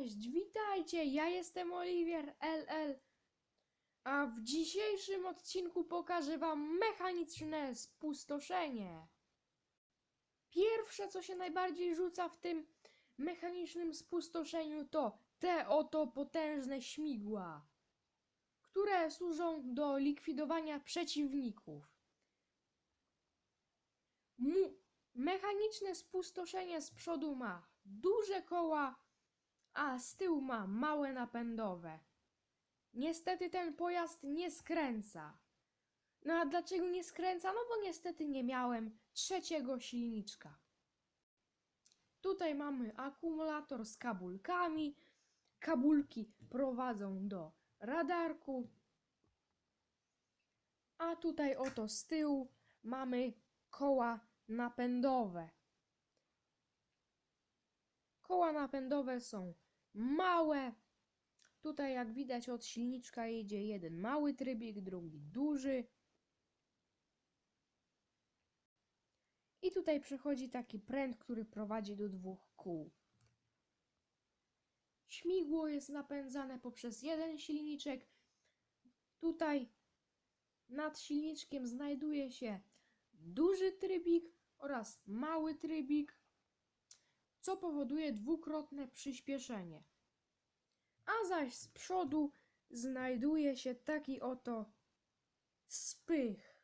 Cześć, witajcie, ja jestem Oliwier LL, a w dzisiejszym odcinku pokażę wam mechaniczne spustoszenie. Pierwsze, co się najbardziej rzuca w tym mechanicznym spustoszeniu to te oto potężne śmigła, które służą do likwidowania przeciwników. Mechaniczne spustoszenie z przodu ma duże koła, a z tyłu ma małe napędowe. Niestety ten pojazd nie skręca. No a dlaczego nie skręca? No bo niestety nie miałem trzeciego silniczka. Tutaj mamy akumulator z kabulkami. Kabulki prowadzą do radarku. A tutaj oto z tyłu mamy koła napędowe. Koła napędowe są małe. Tutaj, jak widać, od silniczka jedzie jeden mały trybik, drugi duży. I tutaj przechodzi taki pręt, który prowadzi do dwóch kół. Śmigło jest napędzane poprzez jeden silniczek. Tutaj nad silniczkiem znajduje się duży trybik oraz mały trybik co powoduje dwukrotne przyspieszenie. A zaś z przodu znajduje się taki oto spych.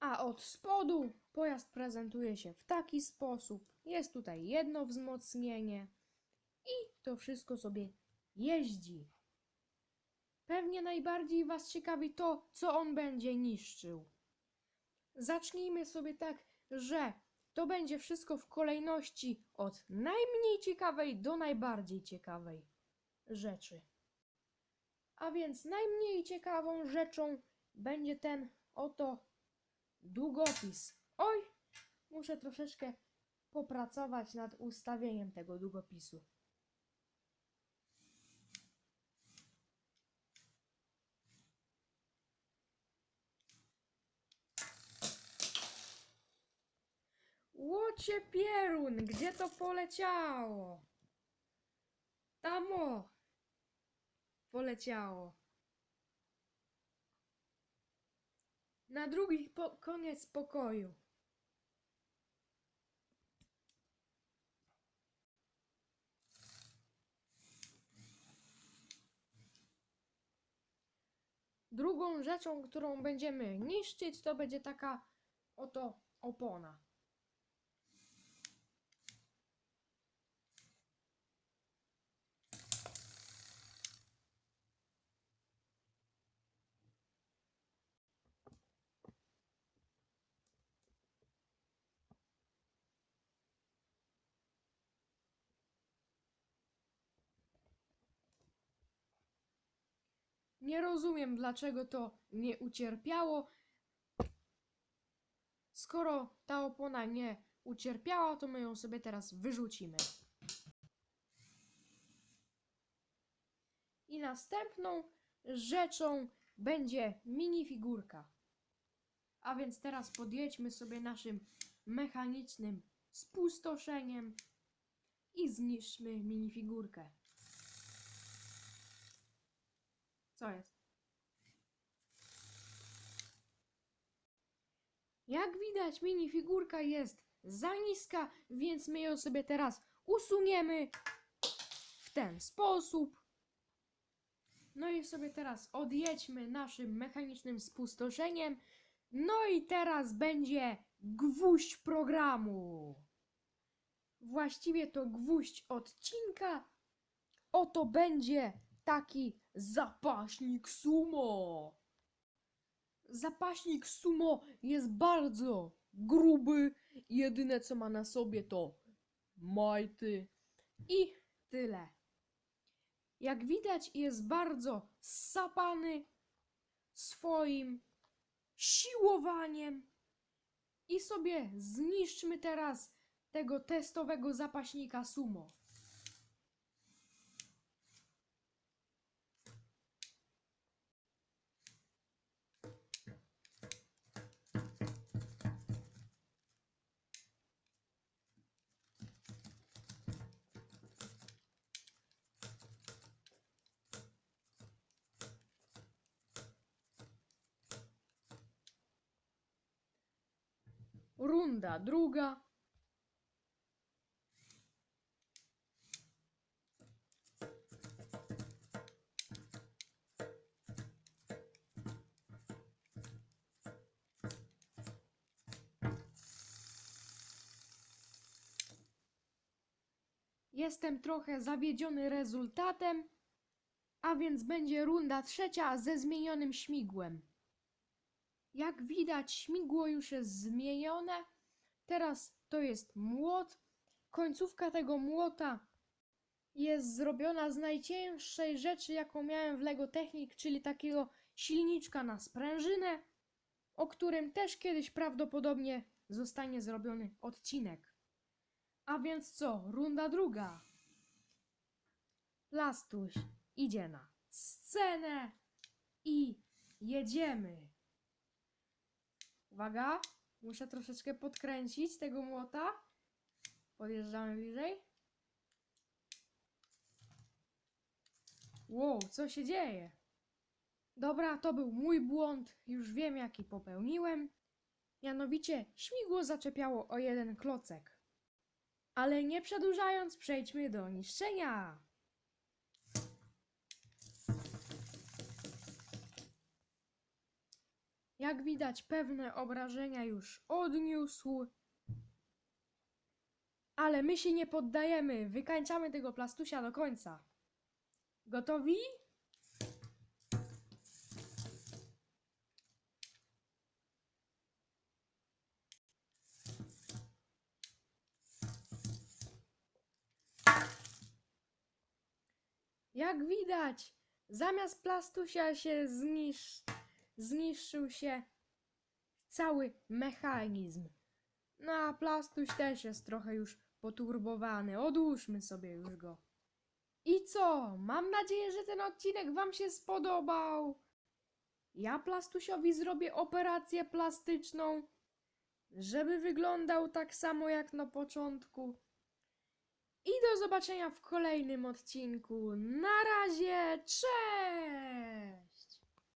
A od spodu pojazd prezentuje się w taki sposób. Jest tutaj jedno wzmocnienie i to wszystko sobie jeździ. Pewnie najbardziej Was ciekawi to, co on będzie niszczył. Zacznijmy sobie tak, że to będzie wszystko w kolejności od najmniej ciekawej do najbardziej ciekawej rzeczy. A więc najmniej ciekawą rzeczą będzie ten oto długopis. Oj, muszę troszeczkę popracować nad ustawieniem tego długopisu. Łocie pierun, gdzie to poleciało? Tamo poleciało. Na drugi po koniec pokoju. Drugą rzeczą, którą będziemy niszczyć, to będzie taka oto opona. Nie rozumiem, dlaczego to nie ucierpiało. Skoro ta opona nie ucierpiała, to my ją sobie teraz wyrzucimy. I następną rzeczą będzie minifigurka. A więc teraz podjedźmy sobie naszym mechanicznym spustoszeniem i zniszczmy minifigurkę. Co jest? Jak widać, minifigurka jest za niska, więc my ją sobie teraz usuniemy w ten sposób. No i sobie teraz odjedźmy naszym mechanicznym spustoszeniem. No i teraz będzie gwóźdź programu. Właściwie to gwóźdź odcinka. Oto będzie taki zapaśnik sumo. Zapaśnik sumo jest bardzo gruby. Jedyne co ma na sobie to majty i tyle. Jak widać jest bardzo sapany swoim siłowaniem. I sobie zniszczmy teraz tego testowego zapaśnika sumo. Runda druga. Jestem trochę zawiedziony rezultatem, a więc będzie runda trzecia ze zmienionym śmigłem. Jak widać, śmigło już jest zmienione. Teraz to jest młot. Końcówka tego młota jest zrobiona z najcięższej rzeczy, jaką miałem w Lego Technic, czyli takiego silniczka na sprężynę, o którym też kiedyś prawdopodobnie zostanie zrobiony odcinek. A więc co? Runda druga. Plastuś idzie na scenę i jedziemy. Uwaga, muszę troszeczkę podkręcić tego młota. Podjeżdżamy bliżej. Wow, co się dzieje? Dobra, to był mój błąd. Już wiem, jaki popełniłem. Mianowicie śmigło zaczepiało o jeden klocek. Ale nie przedłużając, przejdźmy do niszczenia. Jak widać, pewne obrażenia już odniósł. Ale my się nie poddajemy. Wykańczamy tego plastusia do końca. Gotowi? Jak widać, zamiast plastusia się znisz... zniszczył się cały mechanizm. No a plastuś też jest trochę już poturbowany. Odłóżmy sobie już go. I co? Mam nadzieję, że ten odcinek Wam się spodobał. Ja plastusiowi zrobię operację plastyczną, żeby wyglądał tak samo jak na początku. I do zobaczenia w kolejnym odcinku. Na razie, cześć!